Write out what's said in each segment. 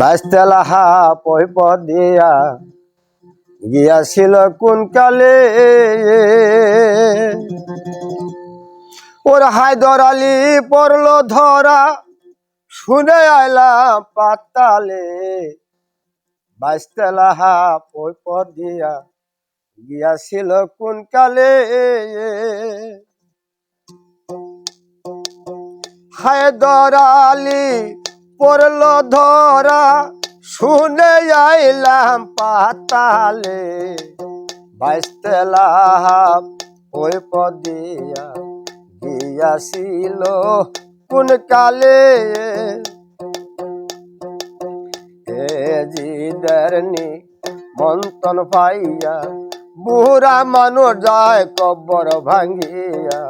বাইশতলা পৈপ দিয়া গিয়াছিল কোন কালে ওর হায়দর আলী পড়ল ধরা, শুনে আইলাম পাতালে। বাইশতলা পৈপ দিয়া গিয়াছিল কোন কালে হায়দর আলী পড়ল ধরা, শুনে আইলাম পাতালে। বাইশতলা ওই পদিয়া গিয়াছিল কোন কালে? এ জিদারনি মন্তন পাইয়া বুড়া মানুষ যায় কবর ভাঙ্গিয়া।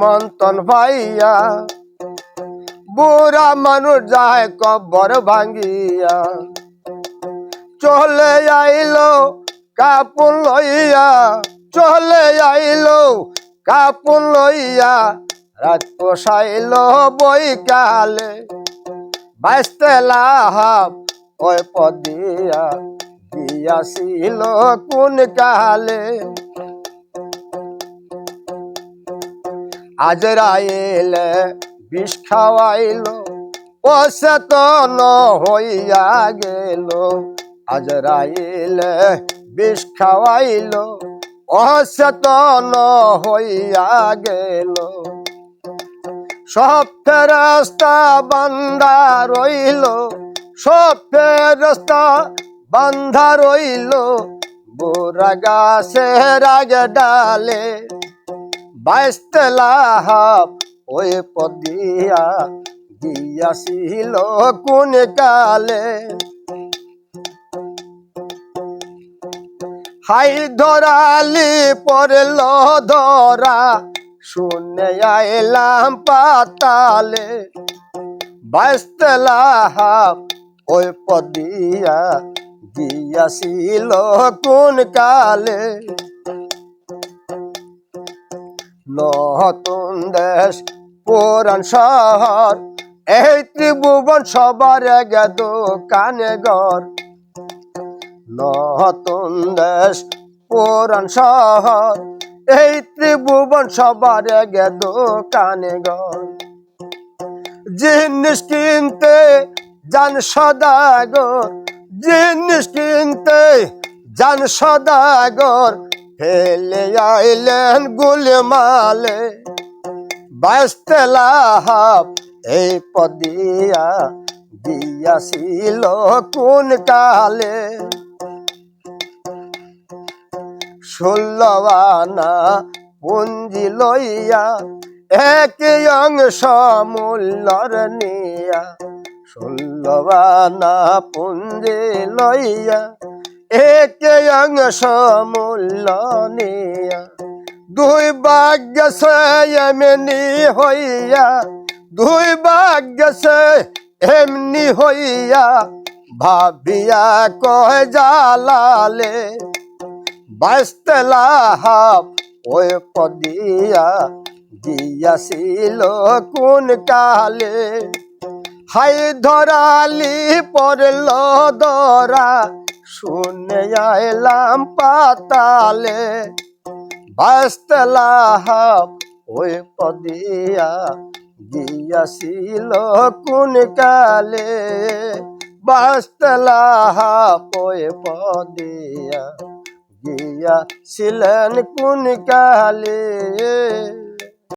মন্তন পাইয়া বুড়া মানুষ যায় কবর ভাঙ্গিয়া। চলে আইলো কাপুন লইয়া, চলে আইলো কাপুন লইয়া। রাত পোষাইল বই কালে বাইশতে লাহাব ওই পদিয়া দিয়াছিল কোন কালে। আজ রাইলে বিষ খাওয়াইল ও হইয়া গেল। আজ রাইলে বিষ খাওয়াইল ও হইয়া গেল। সব ফেরস্তা বান্ধা রইল, সব ফেরস্তা বান্ধা রইল। বুড়া গাছের আগে ডালে বাইশতলা ওই পদিয়া দিয়াছিল কোন কালে হাই ধরালি পড়ল ধরা, শুনে আইলাম পাতালে। বাইশতলা ওই পদিয়া দিয়াছিল কোন কালে নতুন দেশ, পুরান শহর। এই ত্রিভুবন সবার গে দোকানে ঘর। নতুন দেশ, পুরান শহর। এই ত্রিভুবন সবার গে দোকানে ঘর। জিনিস কিনতে যান সদাগর জিনিস কিনতে যান সদাগর ফেলে আইলেন গুলমালে বাইশতলা এই পদিয়া দিয়াছিল কোন কালে? ষোলবানা পুঞ্জি লইয়া এক অংশ মূল্যর নিয়া ষোলবানা পুঞ্জি লইয়া এক অংশ নিয়া। দুই ভাগ্য সে এমনি হইয়া, দুই ভাগ্য সে এমনি হইয়া, ভাবিয়া কয় জালালে বাইশতলা ওই পদিয়া দিয়াছিল কোন কালে। হাই ধরালি পড়ল দরা শুনে আইলাম পাতালে বাইশতলা ওই পদিয়া গিয়াছিল কোন কালে বাইশতলা ওই পদিয়া গিয়াছিলেন কোন কালে।